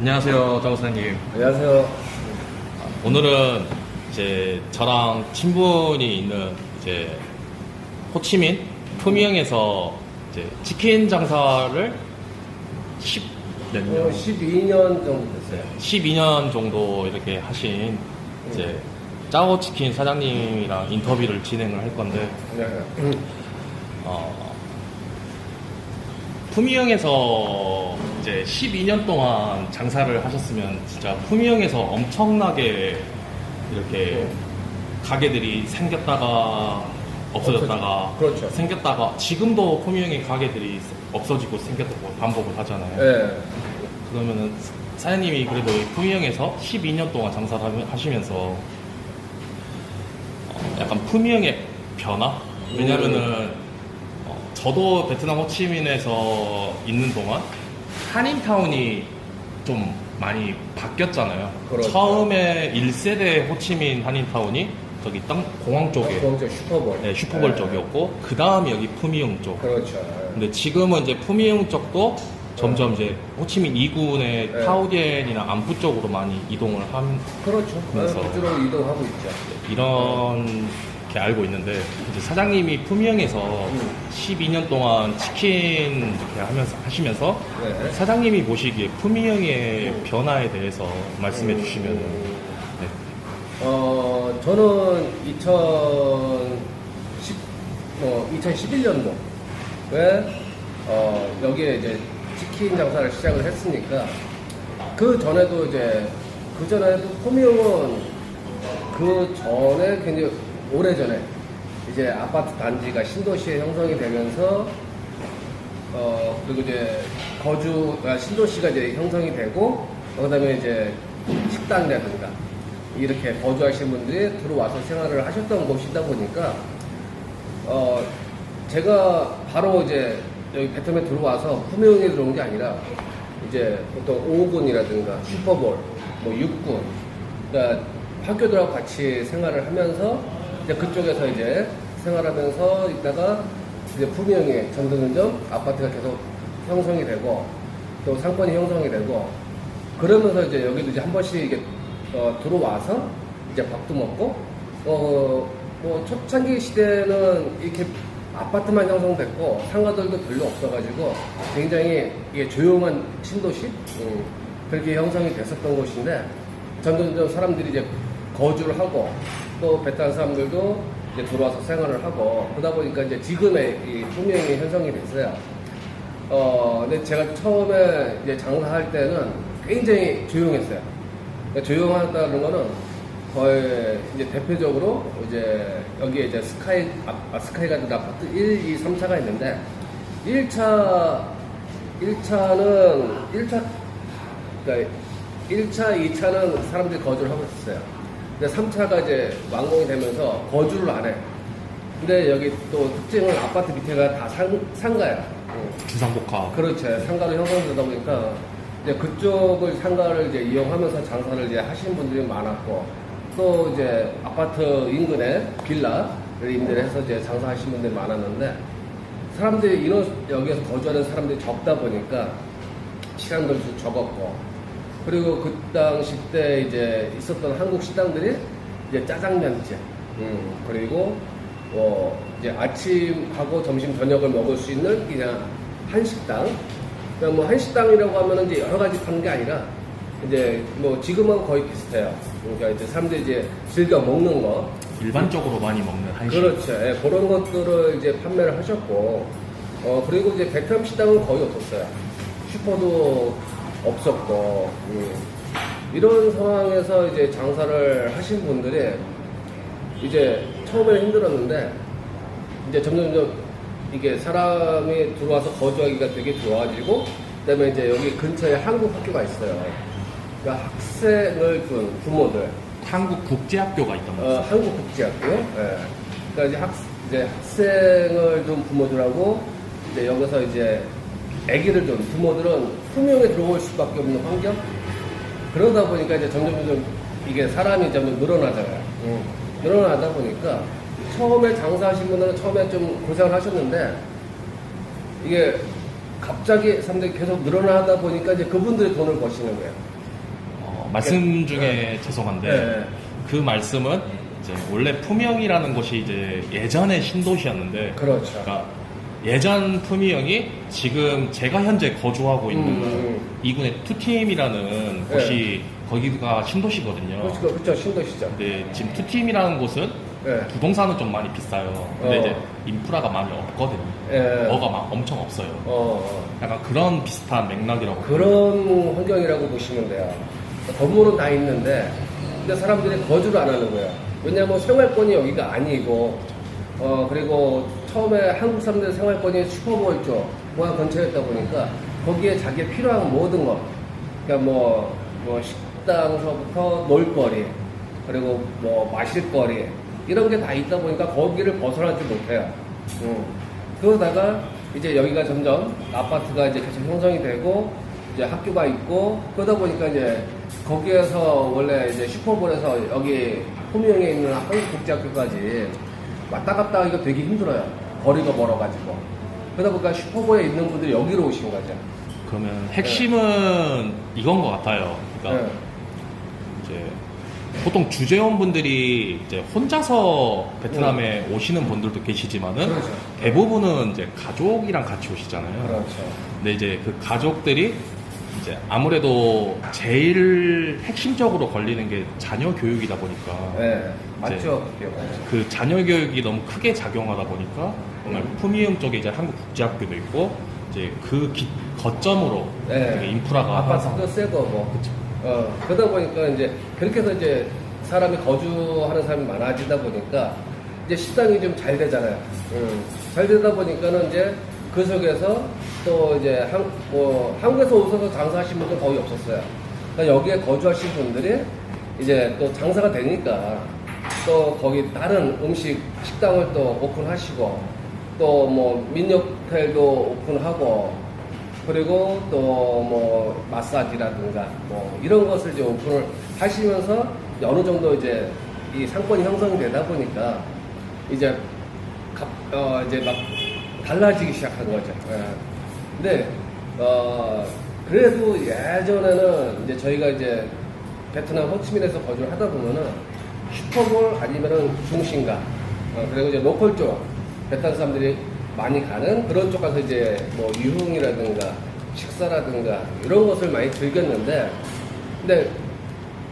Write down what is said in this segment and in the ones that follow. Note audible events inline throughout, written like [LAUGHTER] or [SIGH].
안녕하세요, 정사님. 안녕하세요. 오늘은 이제 저랑 친분이 있는 이제 호치민 푸미형에서 이제 치킨 장사를 10, 몇 년? 어, 12년 정도 됐어요. 12년 정도 이렇게 하신 이제 짜오 치킨 사장님이랑 인터뷰를 진행을 할 건데 네. 어, 푸미형에서 이제 12년 동안 장사를 하셨으면 진짜 푸미형에서 엄청나게 이렇게 가게들이 생겼다가 없어졌다가 그렇죠. 생겼다가 지금도 푸미형의 가게들이 없어지고 생겼다고 반복을 하잖아요. 네. 그러면은 사장님이 그래도 푸미형에서 12년 동안 장사를 하시면서 어, 약간 푸미형의 변화? 왜냐면은 어, 저도 베트남 호치민에서 있는 동안 한인타운이 좀 많이 바뀌었잖아요. 그렇죠. 처음에 1세대 호치민 한인타운이 저기 땅 공항 쪽에 공항 슈퍼볼. 네, 슈퍼볼 네. 쪽이었고 그 다음이 여기 푸미형 쪽. 그렇죠. 근데 지금은 이제 푸미흥 쪽도 점점 이제 호치민 2군의 네. 타오디엔이나 안푸 쪽으로 많이 이동을 한 그렇죠. 그래서- 그쪽으로 이동하고 있죠. 이런 게 알고 있는데 이제 사장님이 음. 12년 동안 치킨 이렇게 하면서 하시면서 네. 사장님이 보시기에 음. 변화에 대해서 말씀해 주시면 음, 네. 어, 저는 2010, 뭐, 2011년도에, 어, 여기에 이제 치킨 장사를 시작을 했으니까, 그 전에도 이제, 그 전에도 포미용은 그 전에 굉장히 오래 전에 이제 아파트 단지가 신도시에 형성이 되면서, 어, 그리고 이제 거주, 아, 신도시가 이제 형성이 되고, 그 다음에 이제 식당이라든가, 이렇게 거주하시는 분들이 들어와서 생활을 하셨던 곳이다 보니까, 어, 제가 바로 이제 여기 베트남에 들어와서 품명에 들어온 게 아니라, 이제 보통 5군이라든가 슈퍼볼, 뭐 6군, 그러니까 학교들하고 같이 생활을 하면서, 이제 그쪽에서 이제 생활하면서 있다가, 이제 품명에 점점점 아파트가 계속 형성이 되고, 또 상권이 형성이 되고, 그러면서 이제 여기도 이제 한 번씩 이게 어, 들어와서 이제 밥도 먹고 어, 뭐 초창기 시대는 이렇게 아파트만 형성됐고 상가들도 별로 없어가지고 굉장히 이게 조용한 신도시 음, 그렇게 형성이 됐었던 곳인데 점점점 사람들이 이제 거주를 하고 또 베트남 사람들도 이제 들어와서 생활을 하고 그러다 보니까 이제 지금의 이 풍경이 형성이 됐어요. 어, 근데 제가 처음에 이제 장사할 때는 굉장히 조용했어요. 그러니까 조용하다는 거는 거의 이제 대표적으로 이제 여기에 이제 스카이, 아, 아, 스카이 가든 아파트 1, 2, 3차가 있는데 1차, 1차는, 1차, 그러니까 1차, 2차는 사람들이 거주를 하고 있었어요. 근데 3차가 이제 완공이 되면서 거주를 안 해. 근데 여기 또 특징은 아파트 밑에가 다 상, 상가야. 응. 주상복합 그렇죠. 상가로 형성되다 보니까 이제 그쪽을 상가를 이제 이용하면서 장사를 이제 하시는 분들이 많았고 또 이제 아파트 인근에 빌라를 임대해서 이제 장사하시는 분들이 많았는데 사람들이 인원 여기에서 거주하는 사람들이 적다 보니까 시간들도 적었고 그리고 그 당시 때 이제 있었던 한국 식당들이 이제 짜장면집. 음, 그리고 뭐 이제 아침하고 점심 저녁을 먹을 수 있는 그냥 한식당. 그냥 뭐 한식당이라고 하면은 이제 여러 가지 파는 게 아니라 이제 뭐 지금은 거의 비슷해요. 그러니까 이제 사람들이 이제 즐겨 먹는 거. 일반적으로 많이 먹는 한식. 그렇죠. 예, 그런 것들을 이제 판매를 하셨고, 어, 그리고 이제 베트남 식당은 거의 없었어요. 슈퍼도 없었고, 음. 이런 상황에서 이제 장사를 하신 분들이 이제 처음에는 힘들었는데, 이제 점점점 이게 사람이 들어와서 거주하기가 되게 좋아지고, 그 다음에 이제 여기 근처에 한국 학교가 있어요. 그러니까 학생을 둔 부모들, 한국 국제학교가 있던 거 어, 한국 국제학교. 예. 그러니까 이제 학, 이제 학생을 둔 부모들하고 이제 여기서 이제 아기를 둔 부모들은 투명에 들어올 수밖에 없는 환경. 그러다 보니까 이제 점점 점점 이게 사람이 점점 늘어나잖아요. 음. 늘어나다 보니까 처음에 장사하신 분들은 처음에 좀 고생을 하셨는데 이게 갑자기 사람들이 계속 늘어나다 보니까 이제 그분들이 돈을 버시는 거예요. 어, 말씀 중에 죄송한데 네. 그 말씀은 이제 원래 품영이라는 곳이 이제 예전에 신도시였는데 그렇죠. 그러니까 예전 품위형이 지금 제가 현재 거주하고 있는 음, 음. 이군의 투팀이라는 네. 곳이 거기가 신도시거든요. 그렇죠, 그렇죠. 신도시죠. 근데 지금 투팀이라는 곳은 네. 부동산은 좀 많이 비싸요. 근데 어. 이제 인프라가 많이 없거든요. 예. 뭐가 막 엄청 없어요. 어, 어. 약간 그런 비슷한 맥락이라고. 그런 환경이라고 보시면 돼요. 건물은 다 있는데, 근데 사람들이 거주를 안 하는 거예요. 왜냐하면 생활권이 여기가 아니고, 어, 그리고 처음에 한국 사람들 생활권이 슈퍼볼 쪽, 공항 근처였다 보니까, 거기에 자기에 필요한 모든 것, 그러니까 뭐, 뭐 식당서부터 놀거리, 그리고 뭐 마실거리, 이런 게 다 있다 보니까 거기를 벗어나지 못해요. 음. 그러다가 이제 여기가 점점 아파트가 이제 계속 형성이 되고 이제 학교가 있고 그러다 보니까 이제 거기에서 원래 이제 슈퍼볼에서 여기 호명에 있는 한국 국제학교까지 왔다 갔다 하기가 되게 힘들어요. 거리가 멀어가지고. 그러다 보니까 슈퍼볼에 있는 분들이 여기로 오신 거죠. 그러면 핵심은 이건 것 같아요. 그러니까 네. 이제 보통 주재원분들이 이제 혼자서 베트남에 오시는 분들도 계시지만은 그렇죠. 대부분은 이제 가족이랑 같이 오시잖아요. 그렇죠. 근데 이제 그 가족들이 이제 아무래도 제일 핵심적으로 걸리는 게 자녀 교육이다 보니까 네. 맞죠. 그 자녀 교육이 너무 크게 작용하다 보니까 정말 품위형 쪽에 이제 한국 국제학교도 있고 이제 그 기- 거점으로 네. 되게 인프라가 아파트도 항상 새 거고. 어, 그러다 보니까 이제 그렇게 해서 이제 사람이 거주하는 사람이 많아지다 보니까 이제 식당이 좀 잘 되잖아요. 음, 잘 되다 보니까는 이제 그 속에서 또 이제 한, 뭐 한국에서 오셔서 장사하신 분들 거의 없었어요. 그러니까 여기에 거주하신 분들이 이제 또 장사가 되니까 또 거기 다른 음식 식당을 또 오픈하시고 또 뭐 민요텔도 오픈하고 그리고 또 뭐 마사지라든가 뭐 이런 것을 이제 오픈을 하시면서 어느 정도 이제 이 상권이 형성이 되다 보니까 이제 갑, 어 이제 막 달라지기 시작한 거죠. 예. 근데 어 그래도 예전에는 이제 저희가 이제 베트남 호치민에서 거주를 하다 보면은 슈퍼볼 아니면은 중심가 어, 그리고 이제 로컬 쪽 베트남 사람들이 많이 가는 그런 쪽 가서 이제 뭐 유흥이라든가 식사라든가 이런 것을 많이 즐겼는데 근데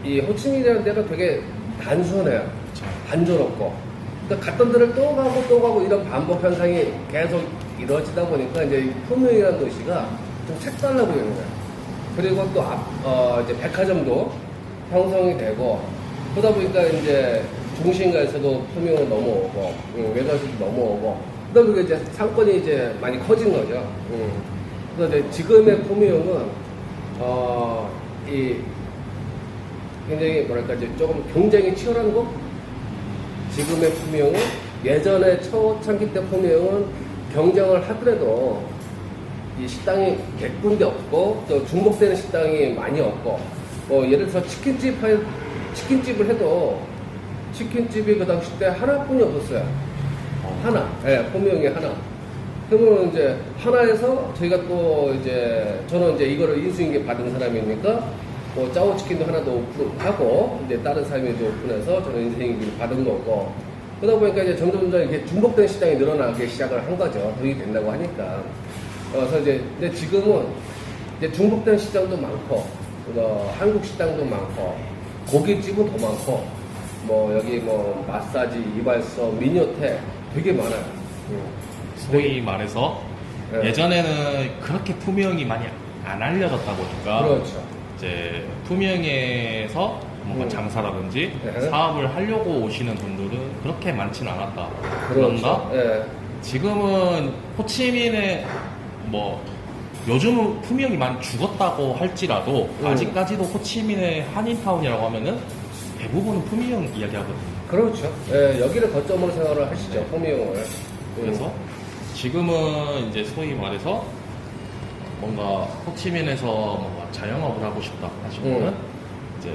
이 호치민이라는 데가 되게 단순해요. 단조롭고 그러니까 갔던 데를 또 가고 또 가고 이런 반복 현상이 계속 이루어지다 보니까 이제 이 푸명이라는 도시가 좀 색달라 보이는 거예요. 그리고 또 앞, 어, 이제 백화점도 형성이 되고 그러다 보니까 이제 중심가에서도 푸명으로 넘어오고 음, 외곽에서도 넘어오고 그러다 보니까 이제 상권이 이제 많이 커진 거죠. 음. 그래서 이제 지금의 푸명은 어, 이 굉장히 뭐랄까 이제 조금 경쟁이 치열한 곳 지금의 품명은 예전에 초창기 때 품명은 경쟁을 하더라도 이 식당이 100군데 없고 또 중복되는 식당이 많이 없고 뭐 예를 들어서 치킨집 할 치킨집을 해도 치킨집이 그 당시 때 하나뿐이 없었어요. 하나, 예, 품명이 하나. 그러면 이제 하나에서 저희가 또 이제 저는 이제 이거를 인수인계 받은 사람이니까 뭐 짜오 치킨도 하나 더 오픈하고 이제 다른 사람이 이제 오픈해서 저는 인수인계를 받은 거고 그러다 보니까 이제 점점 점점 이렇게 중복된 시장이 늘어나기 시작을 한 거죠. 돈이 된다고 하니까. 어, 그래서 이제 근데 지금은 이제 중복된 시장도 많고 어, 한국 식당도 많고 고깃집은 더 많고 뭐 여기 뭐 마사지, 이발소, 미니호텔 되게 많아요. 음. 소위 말해서 네. 예전에는 그렇게 품위형이 많이 안 알려졌다 보니까 그렇죠. 이제 품위형에서 뭔가 음. 장사라든지 네. 사업을 하려고 오시는 분들은 그렇게 많지는 않았다. 그렇죠. 그런가? 예. 지금은 호치민에 뭐 요즘은 품위형이 많이 죽었다고 할지라도 음. 아직까지도 호치민의 한인타운이라고 하면은 대부분은 품위형 이야기하거든요. 그렇죠. 예, 여기를 거점으로 생각을 하시죠. 호미용을. 그래서 지금은 이제 소위 말해서 뭔가 호치민에서 뭔가 자영업을 하고 싶다 하시면은 음. 이제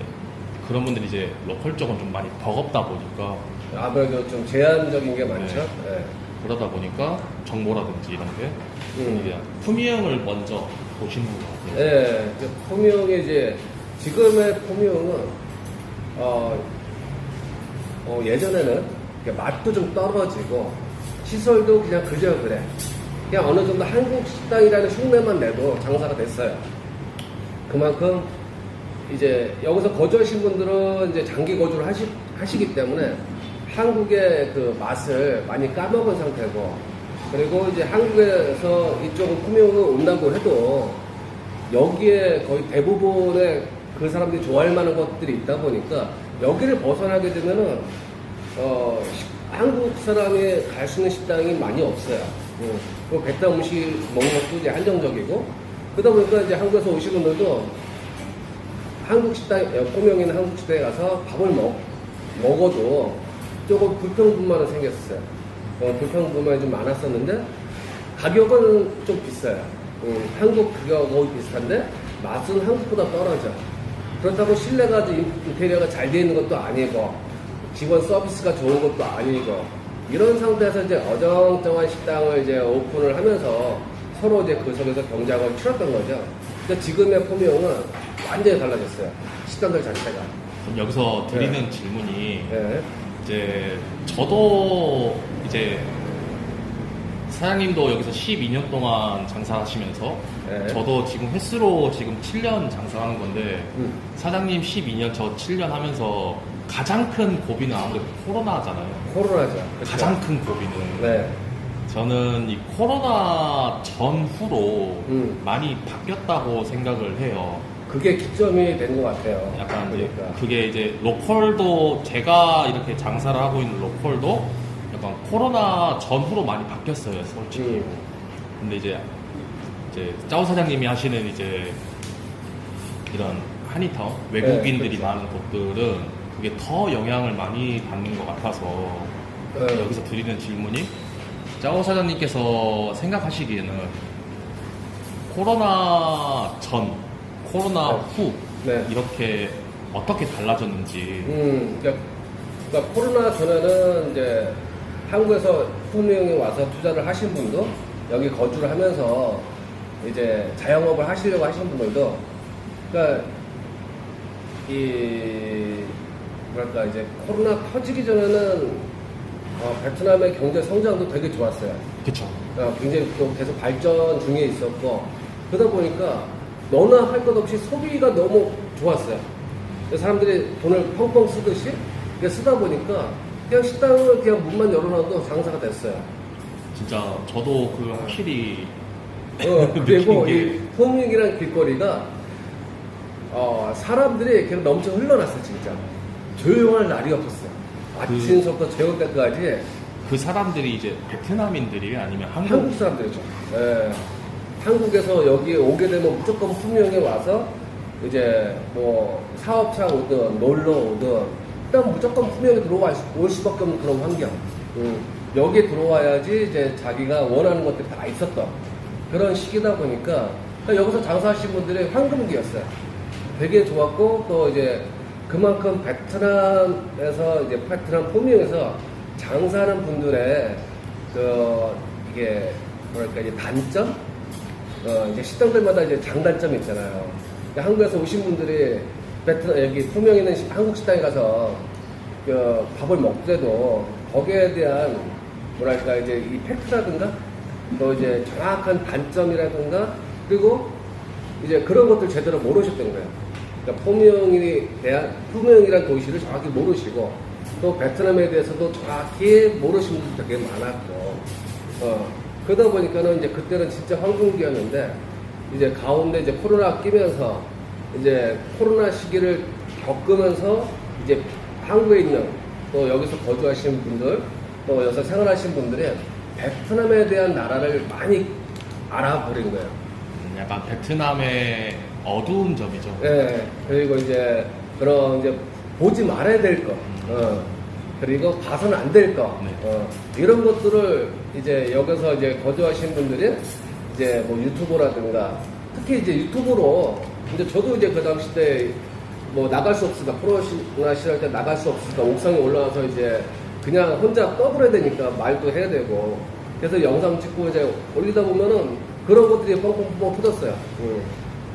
그런 분들이 이제 로컬 쪽은 좀 많이 버겁다 보니까 아무래도 좀 제한적인 게 많죠. 네. 예. 그러다 보니까 정보라든지 이런 게 음. 이게 품위형을 먼저 보시는 것 같아요. 예, 이제 포미 형이 이제 지금의 포미 형은 어, 어, 예전에는 이렇게 맛도 좀 떨어지고 시설도 그냥 그저 그래. 그냥 어느 정도 한국 식당이라는 흉내만 내도 장사가 됐어요. 그만큼 이제 여기서 거주하신 분들은 이제 장기 거주를 하시, 하시기 때문에 한국의 그 맛을 많이 까먹은 상태고 그리고 이제 한국에서 이쪽은 품용을 온다고 해도 여기에 거의 대부분의 그 사람들이 좋아할 만한 것들이 있다 보니까 여기를 벗어나게 되면은 어, 식- 한국 사람이 갈 수 있는 식당이 많이 없어요. 음. 그리고 베트남 음식 먹는 것도 이제 한정적이고 그러다 보니까 이제 한국에서 오신 분들도 한국 식당, 어, 꼬명이나 한국 식당에 가서 밥을 먹, 먹어도 조금 불평불만은 생겼어요. 어, 불평 불만이 좀 많았었는데, 가격은 좀 비싸요. 음, 한국 가격하고 비슷한데, 맛은 한국보다 떨어져. 그렇다고 실내가 인- 인테리어가 잘 되어 있는 것도 아니고, 직원 서비스가 좋은 것도 아니고, 이런 상태에서 이제 어정쩡한 식당을 이제 오픈을 하면서 서로 이제 그 속에서 경쟁을 치렀던 거죠. 근데 지금의 포미용은 완전히 달라졌어요. 식당들 자체가. 그럼 여기서 드리는 질문이 예. 이제 저도 이제 사장님도 여기서 12년 동안 장사하시면서 네. 저도 지금 횟수로 지금 7년 장사하는 건데 음. 사장님 12년 저 7년 하면서 가장 큰 고비는 아무래도 코로나잖아요. 코로나죠. 그쵸? 가장 큰 고비는 네. 저는 이 코로나 전후로 음. 많이 바뀌었다고 생각을 해요. 그게 기점이 된것 같아요. 약간 이제 그러니까. 그게 이제 로컬도 제가 이렇게 장사를 하고 있는 로컬도 약간 코로나 전후로 많이 바뀌었어요, 솔직히. 음. 근데 이제 이제 짜오 사장님이 하시는 이제 이런 한인타운 외국인들이 네, 그렇죠. 많은 곳들은 그게 더 영향을 많이 받는 것 같아서 네. 여기서 드리는 질문이 짜오 사장님께서 생각하시기에는 코로나 전, 코로나 네. 후 네. 이렇게 어떻게 달라졌는지 음, 그러니까, 그러니까 코로나 전에는 이제 한국에서 품명이 와서 투자를 하신 분도 여기 거주를 하면서 이제 자영업을 하시려고 하신 분들도 그러니까 이 뭐랄까 이제 코로나 터지기 전에는 어, 베트남의 경제 성장도 되게 좋았어요. 그쵸 어, 굉장히 또 계속 발전 중에 있었고 그러다 보니까 너나 할 것 없이 소비가 너무 좋았어요. 사람들이 돈을 펑펑 쓰듯이 쓰다 보니까 그냥 식당을 그냥 문만 열어놔도 장사가 됐어요. 진짜 저도 그 확실히 어, [LAUGHS] 그리고 이 포문이라는 길거리가 어, 사람들이 그냥 넘쳐 흘러났어 진짜. 조용할 날이 없었어요. 아침부터 저녁 때까지 그 사람들이 이제 베트남인들이 아니면 한국, 한국 사람들이죠. 예. 한국에서 여기 오게 되면 무조건 품명에 와서 이제 뭐 사업차 오든 놀러 오든 일단 무조건 품명에 들어와 올 수밖에 없는 그런 환경. 음. 여기 들어와야지 이제 자기가 원하는 것들이 다 있었던 그런 시기다 보니까 그러니까 여기서 장사하신 분들의 황금기였어요. 되게 좋았고 또 이제 그만큼 베트남에서 이제 베트남 포미에서 장사하는 분들의 그 이게 뭐랄까 이제 단점 어 이제 식당들마다 이제 장단점이 있잖아요. 근데 한국에서 오신 분들이 베트남 여기 포명에 있는 시- 한국 식당에 가서 그 밥을 먹더라도 거기에 대한 뭐랄까 이제 이 팩트라든가 또 이제 정확한 단점이라든가 그리고 이제 그런 것들 제대로 모르셨던 거예요. 그러니까 포명에 대한 포명이라는 도시를 정확히 모르시고 또 베트남에 대해서도 정확히 모르시는 분들 되게 많았고 어, 그러다 보니까는 이제 그때는 진짜 황금기였는데 이제 가운데 이제 코로나 끼면서 이제 코로나 시기를 겪으면서 이제 한국에 있는 또 여기서 거주하시는 분들 또 여기서 생활하시는 분들이 베트남에 대한 나라를 많이 알아버린 거예요. 음, 약간 베트남의 어두운 점이죠. 예, 그리고 이제 그런 이제 보지 말아야 될 거, 어, 그리고 봐서는 안될 거, 네. 어, 이런 것들을 이제 여기서 이제 거주하시는 분들이 이제 뭐 유튜버라든가 특히 이제 유튜브로 이제 저도 이제 그 당시 때 뭐 나갈 수 없으니까 코로나 시절 때 나갈 수 없으니까 옥상에 올라와서 이제 그냥 혼자 떠들어야 되니까 말도 해야 되고 그래서 영상 찍고 이제 올리다 보면은 그런 것들이 뻥뻥뻥 터졌어요. 음.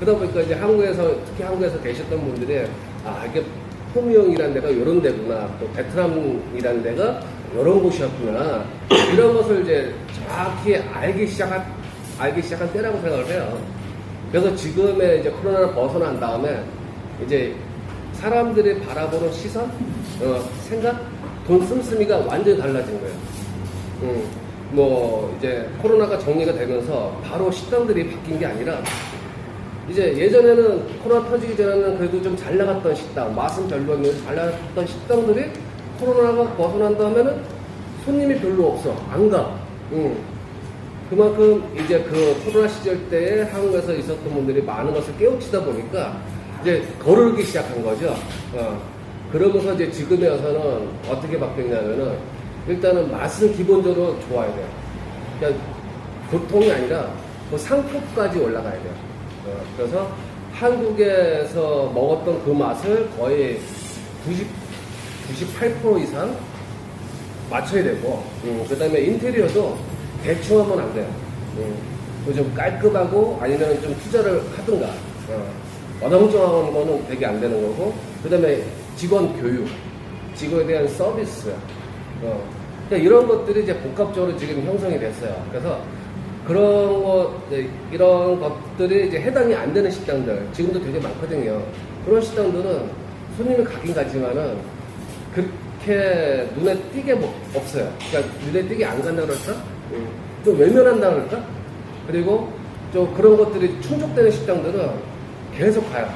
그러다 보니까 이제 한국에서 특히 한국에서 계셨던 분들이 아 이게 포미용이라는 데가 이런 데구나 또 베트남이라는 데가 이런 곳이었구나 이런 것을 이제 정확히 알기 시작한 알기 시작한 때라고 생각을 해요. 그래서 지금의 이제 코로나를 벗어난 다음에 이제 사람들이 바라보는 시선, 어, 생각, 돈 씀씀이가 완전히 달라진 거예요. 음, 뭐 이제 코로나가 정리가 되면서 바로 식당들이 바뀐 게 아니라 이제 예전에는 코로나 터지기 전에는 그래도 좀 잘 나갔던 식당, 맛은 별로였는데 잘 나갔던 식당들이 코로나가 벗어난 다음에는 손님이 별로 없어. 안 가. 음. 그만큼 이제 그 코로나 시절 때에 한국에서 있었던 분들이 많은 것을 깨우치다 보니까 이제 거르기 시작한 거죠. 어. 그러면서 이제 지금에 와서는 어떻게 바뀌었냐면은 일단은 맛은 기본적으로 좋아야 돼요. 그러니까 보통이 아니라 그 상급까지 올라가야 돼요. 어, 그래서 한국에서 먹었던 그 맛을 거의 90, 98% 이상 맞춰야 되고, 그 다음에 인테리어도 대충 하면 안 돼요. 음, 그좀 깔끔하고 아니면 좀 투자를 하든가, 어, 어정쩡한 거는 되게 안 되는 거고, 그 다음에 직원 교육, 직원에 대한 서비스, 어, 그러니까 이런 것들이 이제 복합적으로 지금 형성이 됐어요. 그래서 그런 것, 네, 이런 것들이 이제 해당이 안 되는 식당들, 지금도 되게 많거든요. 그런 식당들은 손님이 가긴 가지만은 그렇게 눈에 띄게 뭐- 없어요. 그러니까 눈에 띄게 안 간다 그럴까? 음, 좀 외면한다 그럴까? 그리고 좀 그런 것들이 충족되는 식당들은 계속 가요.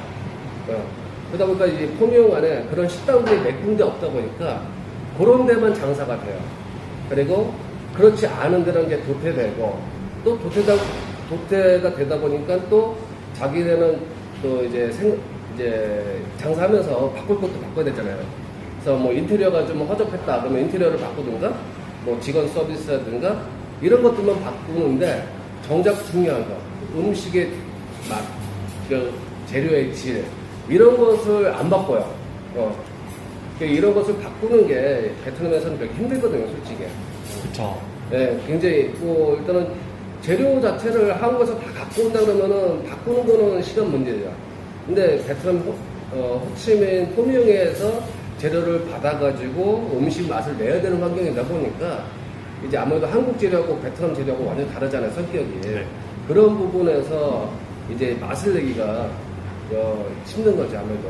어. 그러다 보니까 이제 포미용 안에 그런 식당들이 몇 군데 없다 보니까 그런 데만 장사가 돼요. 그리고 그렇지 않은 데는 이제 도태되고 또 도태다, 도태가 되다 보니까 또 자기네는 또 이제 생, 이제 장사하면서 바꿀 것도 바꿔야 되잖아요. 그래서 뭐 인테리어가 좀 허접했다 그러면 인테리어를 바꾸든가 뭐 직원 서비스라든가 이런 것들만 바꾸는데 정작 중요한 거 음식의 맛, 그 재료의 질 이런 것을 안 바꿔요. 어. 그러니까 이런 것을 바꾸는 게 베트남에서는 되게 힘들거든요, 솔직히. 그쵸. 네, 굉장히 뭐 일단은 재료 자체를 한국에서 다 갖고 온다 그러면은 바꾸는 거는 시간 문제죠. 근데 베트남 호, 어, 호치민 포미용에서 재료를 받아가지고 음식 맛을 내야 되는 환경이다 보니까 이제 아무래도 한국 재료하고 베트남 재료하고 완전 다르잖아요 성격이. 네. 그런 부분에서 이제 맛을 내기가 어, 힘든 거죠 아무래도.